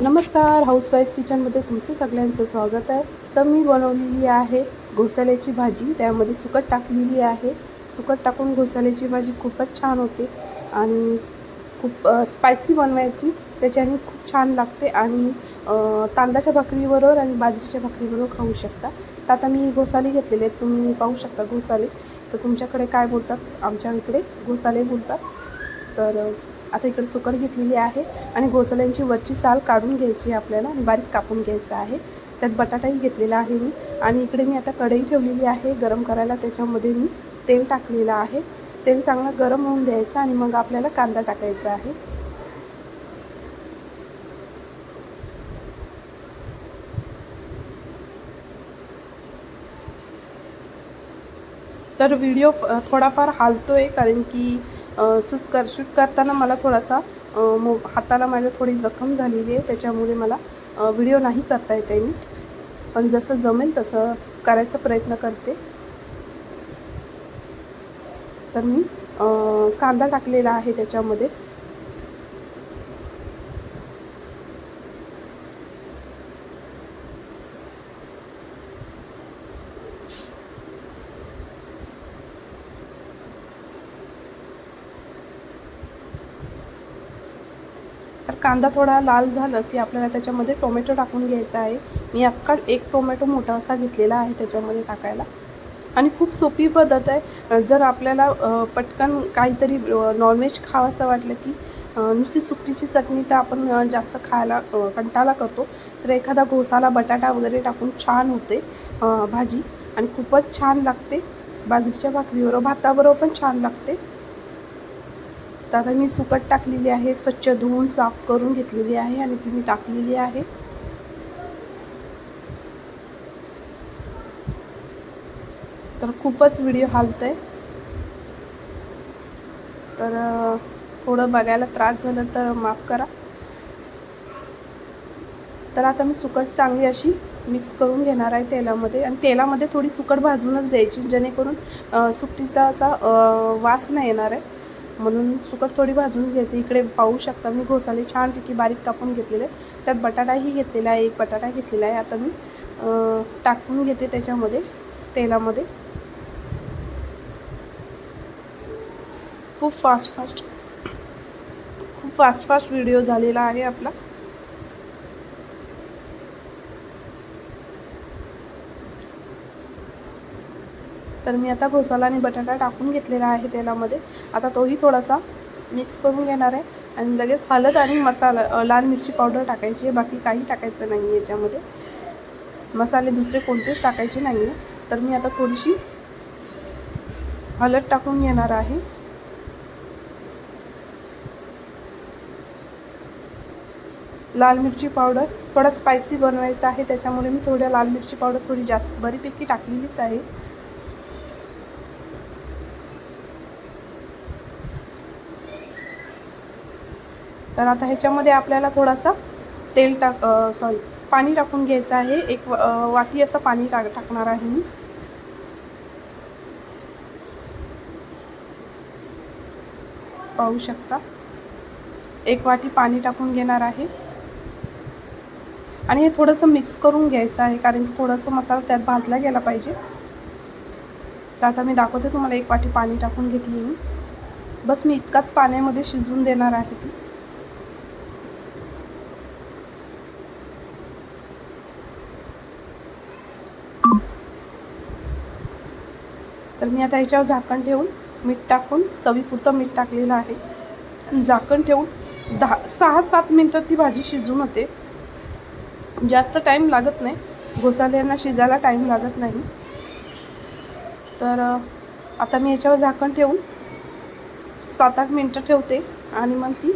नमस्कार हाऊसवाईफ किचनमध्ये तुमचं सगळ्यांचं स्वागत आहे. तर मी बनवलेली आहे घोसाल्याची भाजी त्यामध्ये सुकट टाकलेली आहे. सुकट टाकून घोसाल्याची भाजी खूपच छान होते आणि खूप स्पायसी बनवायची. त्याच्याने खूप छान लागते आणि तांदळाच्या भाकरीबरोबर आणि बाजरीच्या भाकरीबरोबर खाऊ शकता. तर आता मी घोसाले घेतलेले आहेत. तुम्ही पाहू शकता घोसाले. तर तुमच्याकडे काय बोलतात? आमच्या इकडे घोसाले बोलतात. तर आता इकडे सुकर घेतलेली आहे आणि घोसाल्यांची वरची साल काढून घ्यायची आपल्याला आणि बारीक कापून घ्यायचं आहे. त्यात बटाटाही घेतलेला आहे मी. आणि इकडे मी आता कढई ठेवलेली आहे. गरम करायला त्याच्यामध्ये मी तेल टाकलेलं आहे. तेल चांगलं गरम होऊन द्यायचं आणि मग आपल्याला कांदा टाकायचा आहे. तर व्हिडिओ थोडाफार हालतो आहे कारण की सूट कर शूट करताना मला थोडासा मो हाताला माझ्या थोडी जखम झालेली आहे त्याच्यामुळे मला व्हिडिओ नाही करता येते नीट पण जसं जमेल तसं करायचा प्रयत्न करते. तर मी कांदा टाकलेला आहे त्याच्यामध्ये. कांदा थोडा लाल झालं की आपल्याला त्याच्यामध्ये टोमॅटो टाकून घ्यायचा आहे. मी अख्खा एक टोमॅटो मोठा असा घेतलेला आहे त्याच्यामध्ये टाकायला. आणि खूप सोपी पद्धत आहे. जर आपल्याला पटकन काहीतरी नॉनव्हेज खावंसं वाटलं की नुसती सुकटीची चटणी तर आपण जास्त खायला कंटाळा करतो. तर एखादा घोसाला बटाटा वगैरे टाकून छान होते भाजी. आणि खूपच छान लागते. बाजरीच्या भाकरीबरोबर भाताबरोबर पण छान लागते. तर आता मी सुकट टाकलेली आहे स्वच्छ धुवून साफ करून घेतलेली आहे आणि ती मी टाकलेली आहे. तर खूपच व्हिडिओ हालत आहे तर थोडं बघायला त्रास झाला तर माफ करा. तर आता मी सुकट चांगली अशी मिक्स करून घेणार आहे तेलामध्ये आणि तेलामध्ये थोडी सुकट भाजूनच द्यायची जेणेकरून सुकटीचा असा वास नाही येणार आहे. म्हणून सुकट थोडी भाजून घ्यायची. इकडे पाहू शकता मी घोसाले छानपैकी बारीक कापून घेतलेले. त्यात बटाटाही घेतलेला आहे एक बटाटा घेतलेला आहे. आता मी टाकून घेते त्याच्यामध्ये तेलामध्ये. खूप फास्ट फास्ट खूप फास्ट फास्ट व्हिडिओ झालेला आहे आपला. तर मी आता घोसाला आणि बटाटा टाकून घेतलेला आहे तेलामध्ये. आता तोही थोडासा मिक्स करून घेणार आहे. आणि लगेच हलद आणि मसाला लाल मिरची पावडर टाकायची आहे. बाकी काही टाकायचं नाही आहे याच्यामध्ये. मसाले दुसरे कोणतेच टाकायचे नाही आहे तर मी आता थोडीशी हलद टाकून घेणार आहे. लाल मिरची पावडर थोडा स्पायसी बनवायचा आहे. त्याच्यामुळे मी थोड्या लाल मिरची पावडर थोडी जास्त बरीपैकी टाकलेलीच आहे. तर आता ह्याच्यामध्ये आपल्याला थोडासा तेल टाक सॉरी पाणी टाकून घ्यायचं आहे. एक वाटी असं पाणी टाक टाकणार आहे मी. पाहू शकता? एक वाटी पाणी टाकून घेणार आहे. आणि हे थोडंसं मिक्स करून घ्यायचं आहे कारण की थोडंसं मसाला त्यात भाजला गेला पाहिजे. तर आता मी दाखवते तुम्हाला एक वाटी पाणी टाकून घेतली मी. बस मी इतकाच पाण्यामध्ये शिजवून देणार आहे. ती तर मी आता याच्यावर झाकण ठेवून मीठ टाकून चवीपुरतं मीठ टाकलेलं आहे. झाकण ठेवून दहा सहा सात मिनटं ती भाजी शिजून होते. जास्त टाईम लागत नाही. घोसाल्यांना शिजायला टाईम लागत नाही. तर आता मी याच्यावर झाकण ठेवून सात आठ मिनटं ठेवते. आणि मग ती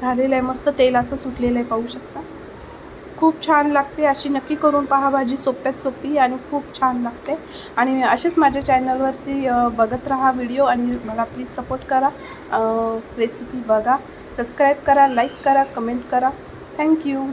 झालेलं आहे. मस्त तेल असं सुटलेलं आहे पाहू शकता. खूप छान लागते. अशी नक्की करून पहा भाजी. सोप्यात सोपी आणि खूप छान लागते. आणि असेच माझ्या चॅनलवरती बघत राहा व्हिडिओ आणि मला प्लीज सपोर्ट करा. रेसिपी बघा. सबस्क्राईब करा लाईक करा कमेंट करा. Thank you